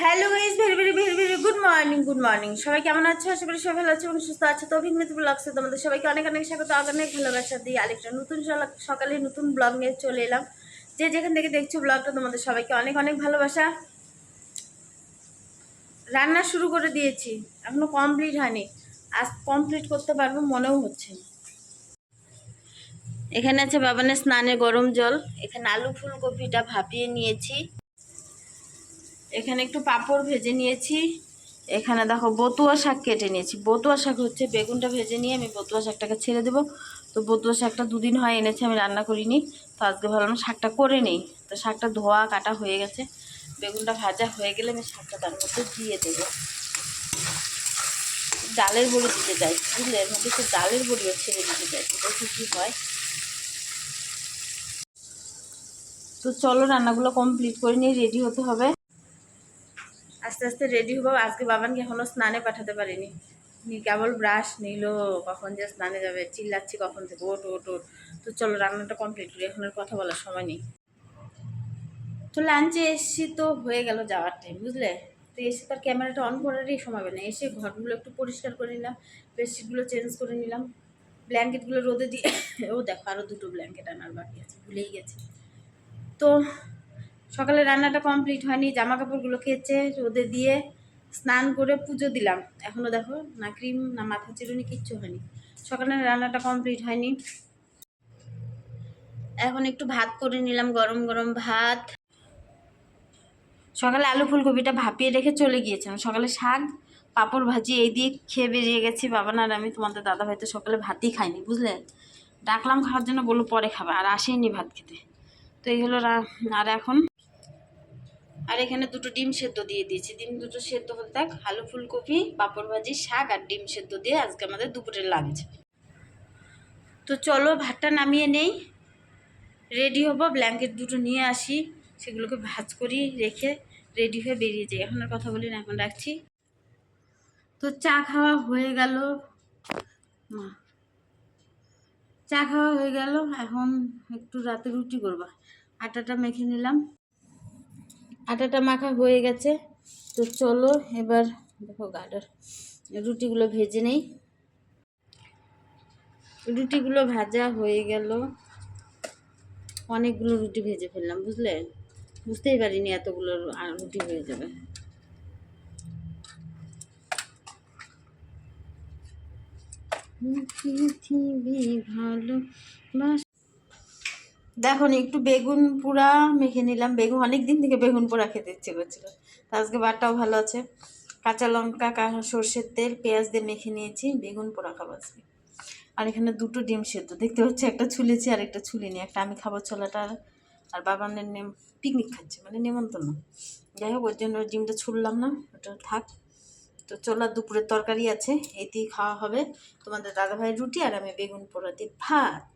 Hello guys very very very very good morning good morning সবাই কেমন আছো? আশা করি সবাই ভালো আছে এবং সুস্থ আছে। তো অভিজ্ঞতা ব্লগসে তোমাদের সবাইকে অনেক অনেক স্বাগত। অনেক ভালোবাসা দিয়ে আরেকটা নতুন সকালে নতুন ব্লগ নিয়ে চলে এলাম। যে যেখান থেকে দেখছ ব্লগটা তোমাদের সবাইকে অনেক অনেক ভালোবাসা। রান্না শুরু করে দিয়েছি। এখনও কমপ্লিট হয়নি। আজ কমপ্লিট করতে পারব মনেও হচ্ছে এখানে আছে বাবানের স্নানে গরম জল। এখানে আলু ফুলকপিটা ভাপিয়ে নিয়েছি। এখানে একটু পাঁপড় ভেজে নিয়েছি। এখানে দেখো বতুয়া শাক কেটে নিয়েছি। বতুয়া শাক হচ্ছে বেগুনটা ভেজে নিয়ে আমি বতুয়া শাকটাকে ছেড়ে দেবো। তো বতুয়া শাকটা দুদিন হয় এনেছে, আমি রান্না করিনি। তো আজকে ভাবলাম শাকটা করে নেই। তো শাকটা ধোয়া কাটা হয়ে গেছে। বেগুনটা ভাজা হয়ে গেলে আমি শাকটা তার মধ্যে দিয়ে দেবো। ডালের বড়ি দিতে চাই বুঝলে? এর মধ্যে একটু ডালের বড়িও ছেড়ে দিতে চাই তো কী হয়? তো চলো রান্নাগুলো কমপ্লিট করে নিয়ে রেডি হতে হবে। আস্তে আস্তে রেডি হব। আজকে বাবানকে এখনও স্নানে পাঠাতে পারিনি। কেবল ব্রাশ নিল, কখন যে স্নানে যাবে, চিল্লাচ্ছি কখন থেকে ওট ওট ওট তো চলো, রান্নাটা কমপ্লিট করি, এখন আর কথা বলার সময় নেই। তো লাঞ্চে এসছি তো, হয়ে গেল যাওয়ার টাইম বুঝলে? তো এসে তার ক্যামেরাটা অন করারই সময় না। এসে ঘরগুলো একটু পরিষ্কার করে নিলাম বেডশিটগুলো চেঞ্জ করে নিলাম। ব্ল্যাঙ্কেটগুলো রোদে দিয়ে, ও দেখো আরও দুটো ব্ল্যাঙ্কেট আনার বাকি আছে, ভুলেই গেছি। তো সকালে রান্নাটা কমপ্লিট হয়নি জামা কাপড়গুলো কেচে রোদে দিয়ে স্নান করে পুজো দিলাম। এখনও দেখো, না ক্রিম, না মাথা চিরুনি, কিচ্ছু হয়নি। সকালে রান্নাটা কমপ্লিট হয়নি। এখন একটু ভাত করে নিলাম, গরম গরম ভাত। সকালে আলু ফুলকপিটা ভাপিয়ে রেখে চলে গিয়েছিলাম। সকালে শাক, পাঁপড় ভাজি, এই দিয়ে খেয়ে বেরিয়ে গেছি। বাবা আর আমি, তোমাদের দাদা ভাই তো সকালে ভাতই খাইনি বুঝলে? ডাকলাম খাওয়ার জন্য, বলল পরে খাবে, আর আসেনি ভাত খেতে। তো এই হলো আর এখন আর এখানে দুটো ডিম সেদ্ধ দিয়ে দিয়েছি। ডিম দুটো সেদ্ধ হতে থাক, আলু ফুলকপি, পাঁপড় ভাজি, শাক আর ডিম সেদ্ধ দিয়ে আজকে আমাদের দুপুরের লাঞ্চ তো চলো ভাতটা নামিয়ে নেই। রেডি হব ব্ল্যাঙ্কেট দুটো নিয়ে আসি, সেগুলোকে ভাজ করি, রেখে রেডি হয়ে বেরিয়ে যাই। এখন আর কথা বলি না, এখন রাখছি। তো চা খাওয়া হয়ে গেল। মা, চা খাওয়া হয়ে গেল। এখন একটু রাতে রুটি করবা। আটাটা মেখে নিলাম। আটাটা মাখা হয়ে গেছে। তো চলো এবার দেখো গাডার। রুটিগুলো ভেজে নেই। রুটিগুলো ভাজা হয়ে গেল। অনেকগুলো রুটি ভেজে ফেললাম, বুঝলে? বুঝতেই পারিনি এতগুলো রুটি হয়ে যাবে। পৃথিবী ভালো বাস দেখো না, একটু বেগুন পোড়া মেখে নিলাম। বেগুন অনেক দিন থেকে বেগুন পোড়া খেতে ইচ্ছে করছিল। আজকে বারটাও ভালো আছে। কাঁচা লঙ্কা সর্ষের তেল পেঁয়াজ দিয়ে মেখে নিয়েছি। বেগুন পোড়া খাব আজকে। আর এখানে দুটো ডিম সেদ্ধ। দেখতে হচ্ছে একটা ছুলেছি আর একটা ছুলিনি। একটা আমি খাব ছোলাটা আর- বাবানের নেম পিকনিক খাচ্ছে মানে নেমন্তন্ন। যাই হোক ওর জন্য ডিমটা ছুললাম না ওটা থাক। তো চলার দুপুরের তরকারি আছে এতেই খাওয়া হবে। তোমাদের দাদাভাইয়ের রুটি আর আমি বেগুন পোড়া দিয়ে ভাত।